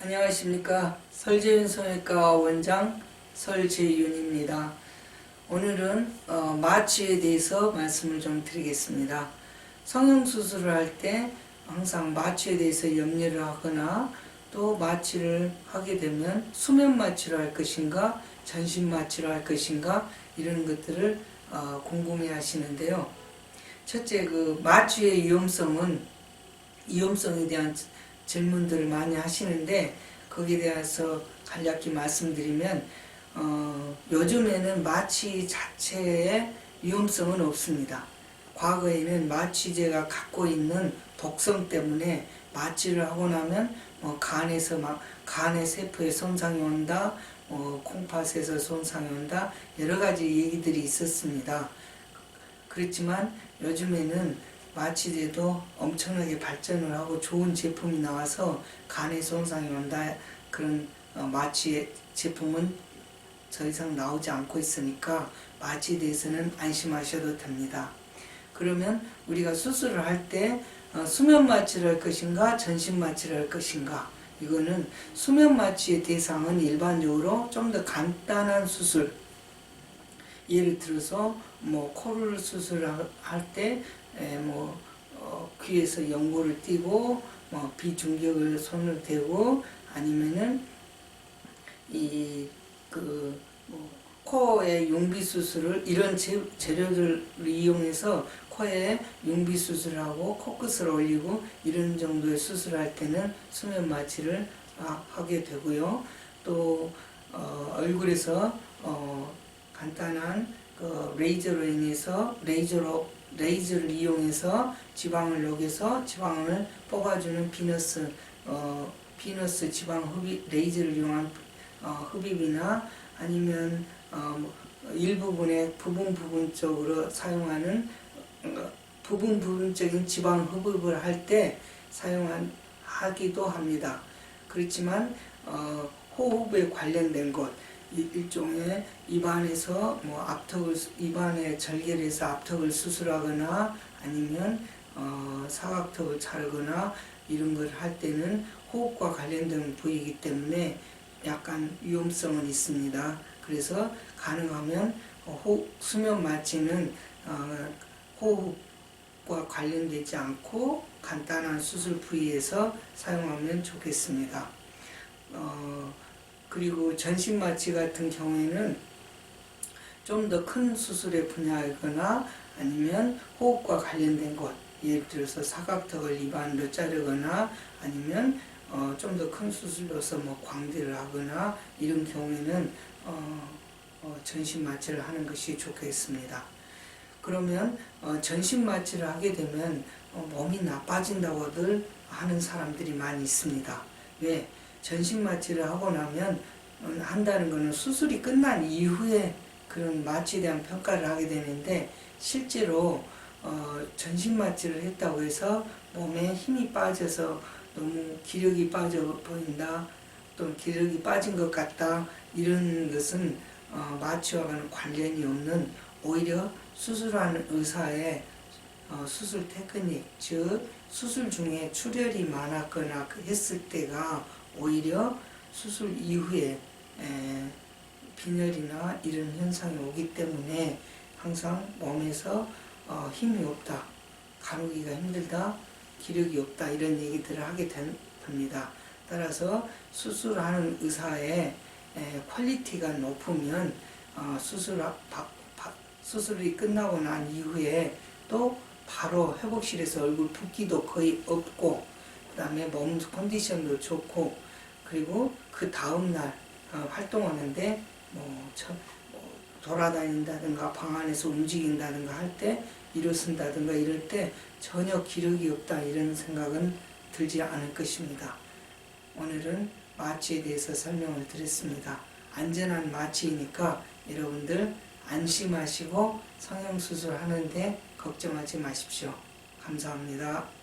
안녕하십니까 설재윤 성형외과 원장 설재윤입니다. 오늘은 어, 마취에 대해서 말씀을 좀 드리겠습니다. 성형 수술을 할 때 항상 마취에 대해서 염려를 하거나 또 마취를 하게 되면 수면 마취를 할 것인가 전신 마취를 할 것인가 이런 것들을 어, 궁금해 하시는데요. 첫째 그 마취의 위험성은 위험성에 대한 질문들을 많이 하시는데 거기에 대해서 간략히 말씀드리면 어, 요즘에는 마취 자체의 위험성은 없습니다. 과거에는 마취제가 갖고 있는 독성 때문에 마취를 하고 나면 뭐 간에서 막 간의 세포에 손상이 온다, 뭐 콩팥에서 손상이 온다 여러 가지 얘기들이 있었습니다. 그렇지만 요즘에는 마취제도 엄청나게 발전을 하고 좋은 제품이 나와서 간에 손상이 온다 그런 어, 마취 제품은 더 이상 나오지 않고 있으니까 마취에 대해서는 안심하셔도 됩니다. 그러면 우리가 수술을 할때 어, 수면 마취를 할 것인가 전신 마취를 할 것인가 이거는 수면 마취의 대상은 일반적으로 좀 더 간단한 수술 예를 들어서 뭐 코를 수술할 때뭐 어, 귀에서 연고를 띄고 뭐 비중격을 손을 대고 아니면은 이그 뭐 코의 융비 수술을 이런 재, 재료들을 이용해서 코에 융비 수술하고 코끝을 올리고 이런 정도의 수술할 때는 수면 마취를 하- 하게 되고요. 또 어, 얼굴에서 어, 간단한 그 레이저로 인해서 레이저로 레이저를 이용해서 지방을 녹여서 지방을 뽑아주는 비너스 어, 비너스 지방 흡입 레이저를 이용한 어, 흡입이나 아니면 어, 뭐 일부분의 부분 부분적으로 사용하는 어, 부분 부분적인 지방 흡입을 할 때 사용한 하기도 합니다. 그렇지만 어, 호흡에 관련된 것 이- 일종의 입안에서 뭐 앞턱을 수- 입안에 절개해서 앞턱을 수술하거나 아니면 어, 사각턱을 자르거나 이런 걸 할 때는 호흡과 관련된 부위이기 때문에 약간 위험성은 있습니다. 그래서 가능하면 어, 호, 수면 마취는 어, 호흡과 관련되지 않고 간단한 수술 부위에서 사용하면 좋겠습니다. 어, 그리고 전신 마취 같은 경우에는 좀 더 큰 수술의 분야이거나 아니면 호흡과 관련된 것 예를 들어서 사각턱을 입안으로 자르거나 아니면 어, 좀 더 큰 수술로서 뭐 광대를 하거나 이런 경우에는 어, 어, 전신 마취를 하는 것이 좋겠습니다. 그러면 어, 전신 마취를 하게 되면 어, 몸이 나빠진다고들 하는 사람들이 많이 있습니다. 왜? 전신 마취를 하고 나면 음, 한다는 것은 수술이 끝난 이후에 그런 마취에 대한 평가를 하게 되는데 실제로 어, 전신 마취를 했다고 해서 몸에 힘이 빠져서 너무 기력이 빠져 보인다 또 기력이 빠진 것 같다 이런 것은 어, 마취와는 관련이 없는 오히려 수술하는 의사의 어, 수술 테크닉 즉 수술 중에 출혈이 많았거나 그 했을 때가 오히려 수술 이후에 에, 빈혈이나 이런 현상이 오기 때문에 항상 몸에서 어, 힘이 없다, 가누기가 힘들다, 기력이 없다 이런 얘기들을 하게 된- 됩니다. 따라서 수술하는 의사의 에, 퀄리티가 높으면 어, 수술 하- 바- 바- 수술이 끝나고 난 이후에 또 바로 회복실에서 얼굴 붓기도 거의 없고 그 다음에 몸 컨디션도 좋고 그리고 그 다음 날 어, 활동하는데 뭐, 저, 뭐 돌아다닌다든가 방 안에서 움직인다든가 할 때 일어선다든가 이럴 때 전혀 기력이 없다 이런 생각은 들지 않을 것입니다. 오늘은 마취에 대해서 설명을 드렸습니다. 안전한 마취이니까 여러분들 안심하시고 성형수술 하는데 걱정하지 마십시오. 감사합니다.